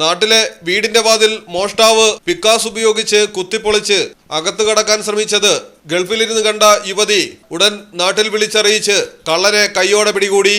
നാട്ടിലെ വീടിന്റെ വാതിൽ മോഷ്ടാവ് പിക്കാസ് ഉപയോഗിച്ച് കുത്തിപ്പൊളിച്ച് അകത്തു കടക്കാൻ ശ്രമിച്ചത് ഗൾഫിലിരുന്ന് കണ്ട യുവതി ഉടൻ നാട്ടിൽ വിളിച്ചറിയിച്ച് കള്ളനെ കൈയോടെ പിടികൂടി.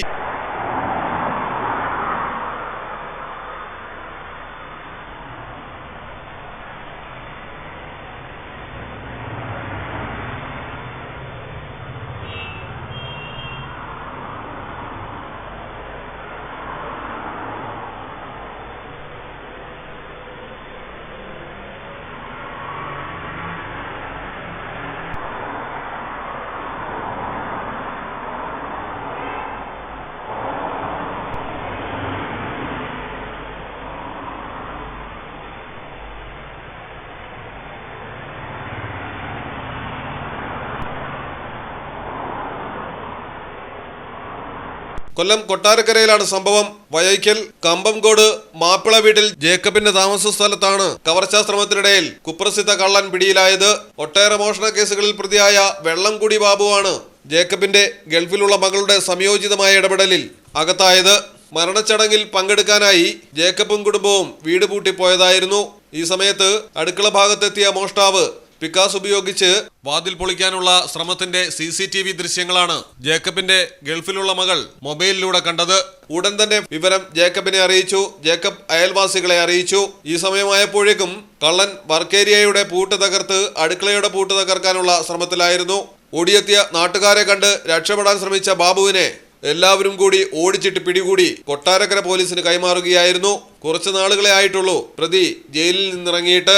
കൊല്ലം കൊട്ടാരക്കരയിലാണ് സംഭവം. വയൈക്കൽ കമ്പംകോട് മാപ്പിള വീട്ടിൽ ജേക്കബിന്റെ താമസ സ്ഥലത്താണ് കവർച്ചാ ശ്രമത്തിനിടയിൽ കുപ്രസിദ്ധ കള്ളൻ പിടിയിലായത്. ഒട്ടേറെ മോഷണ കേസുകളിൽ പ്രതിയായ വെള്ളംകുടി ബാബുവാണ് ജേക്കബിന്റെ ഗൾഫിലുള്ള മകളുടെ സംയോജിതമായ ഇടപെടലിൽ അകത്തായത്. മരണച്ചടങ്ങിൽ പങ്കെടുക്കാനായി ജേക്കബും കുടുംബവും വീട് പൂട്ടിപ്പോയതായിരുന്നു. ഈ സമയത്ത് അടുക്കള ഭാഗത്തെത്തിയ മോഷ്ടാവ് പിക്കാസ് ഉപയോഗിച്ച് വാതിൽ പൊളിക്കാനുള്ള ശ്രമത്തിന്റെ സി സി ടി വി ദൃശ്യങ്ങളാണ് ജേക്കബിന്റെ ഗൾഫിലുള്ള മകൾ മൊബൈലിലൂടെ കണ്ടത്. ഉടൻ തന്നെ വിവരം ജേക്കബിനെ അറിയിച്ചു. ജേക്കബ് അയൽവാസികളെ അറിയിച്ചു. ഈ സമയമായപ്പോഴേക്കും കള്ളൻ വർക്കേരിയയുടെ പൂട്ട് തകർത്ത് അടുക്കളയുടെ പൂട്ട് തകർക്കാനുള്ള ശ്രമത്തിലായിരുന്നു. ഓടിയെത്തിയ നാട്ടുകാരെ കണ്ട് രക്ഷപ്പെടാൻ ശ്രമിച്ച ബാബുവിനെ എല്ലാവരും കൂടി ഓടിച്ചിട്ട് പിടികൂടി കൊട്ടാരക്കര പോലീസിന് കൈമാറുകയായിരുന്നു. കുറച്ചു നാളുകളെ ആയിട്ടുള്ളൂ പ്രതി ജയിലിൽ നിന്നിറങ്ങിയിട്ട്.